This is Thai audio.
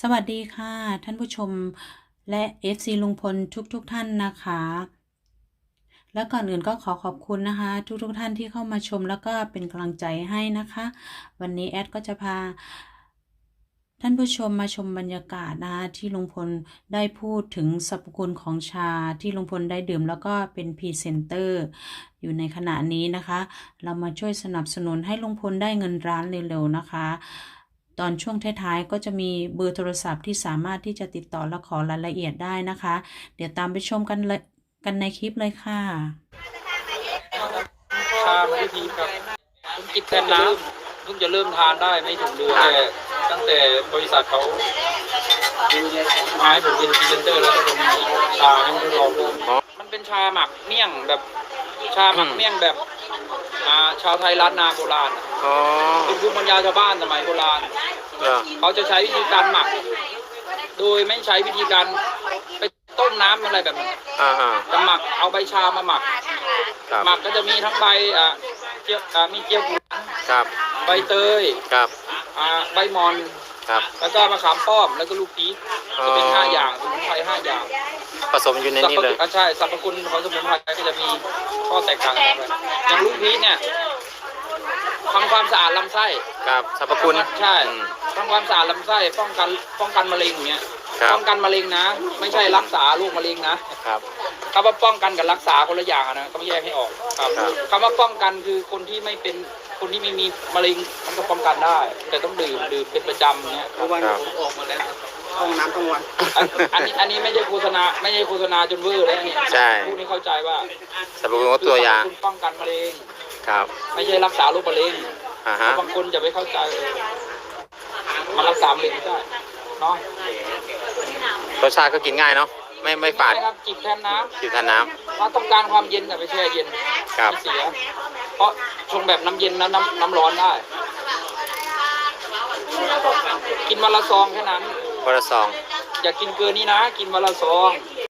สวัสดีค่ะ ท่านผู้ชมและ FC ลุงพลทุกๆทท่านนะคะ และก่อนอื่นก็ขอขอบคุณนะคะ ทุกๆทท่านที่เข้ามาชมแล้วก็เป็นกำลังใจให้นะคะ วันนี้แอดก็จะพา ท่านผู้ชมมาชมบรรยากาศนะคะที่ลุงพลได้พูดถึงสรรพคุณของชาที่ลุงพลได้ดื่มแล้วก็เป็นพรีเซนเตอร์อยู่ในขณะนี้นะคะ เรามาช่วยสนับสนุนให้ลุงพลได้เงินร้านเร็วๆนะคะ ตอนช่วงท้ายๆ ก็จะมีเบอร์โทรศัพท์ที่สามารถที่จะติดต่อและขอรายละเอียดได้นะคะ เดี๋ยวตามไปชมกันเลยกันในคลิปเลยค่ะชาไม่พีครับผมกินแทนน้ำเพิ่งจะเริ่มทานได้ไม่ถึงเดือนแต่ตั้งแต่บริษัทเขามาให้ผมเป็นพรีเซนเตอร์แล้วก็ผมมีชาให้ทดลองดูมันเป็นชาหมักเมี่ยงแบบชาหมักเมี่ยงแบบอ่าชาวไทยล้านนาโบราณอะ อ๋อเป็นภูมิปัญญาชาวบ้านสมัยโบราณ เหรอเขาจะใช้วิธีการหมัก โดยไม่ใช้วิธีการไปต้มน้ำอะไรแบบนี้อ่าอ่าจะหมักเอาใบชามาหมัก ครับหมักก็จะมีทั้งใบอ่าเจียวอ่ามีเจียวหวานครับใบเตยครับอ่าใบมอน ครับ แล้วก็มะขามป้อมแล้วก็ลูกพีชอ๋อ จะเป็นห้าอย่างสมุนไพรห้าอย่างผสมอยู่ในสรรนี้พเลคุยณอ่าใช่สรรพคุณของสมุนไพรก็จะมีข้อแตกต่างกันไปอย่างลูกพีชเนี่ย ทำความสะอาดลำไส้ครับสรรพคุณ ใช่อืมทำความสะอาดลำไส้ป้องกันป้องกันมะเร็งอย่างเงี้ยครับ ป้องกันมะเร็งนะ ไม่ใช่รักษาโรคมะเร็งนะครับ คำว่าป้องกันกับรักษาคนละอย่างอะนะต้องแยกให้ออกครับครับ คำว่าป้องกันคือคนที่ไม่เป็นคนที่ไม่มีมะเร็งมันก็ป้องกันได้ แต่ต้องดื่มดื่มเป็นประจำอย่างเงี้ยครับครับออกมาแล้วห้องน้ำทั้งวันอันนี้อันนี้ไม่ใช่โฆษณาไม่ใช่โฆษณาจนเวอร์แล้วเนี่ยใช่พูดให้เข้าใจว่าสรรพคุณของตัวอย่างคุณป้องกันมะเร็ง ครับ ไม่ใช่รักษาโรคมะเร็งอ่าฮะ บางคนจะไปเข้าใจเออมันรักษามะเร็งไม่ได้เนาะรสชาติก็กินง่ายเนาะ ไม่ไม่ฝาดใช่ครับจิบแทนน้ำกินทานน้ถ้าต้องการความเย็นอย่าไปแช่เย็นครับ ไม่เสีย เพราะชงแบบน้ำเย็นนะน้ำน้ำร้อนได้ กินวันละซองแค่นั้นำคนละซอง อย่ากินเกินนี้นะ กินวันละซองค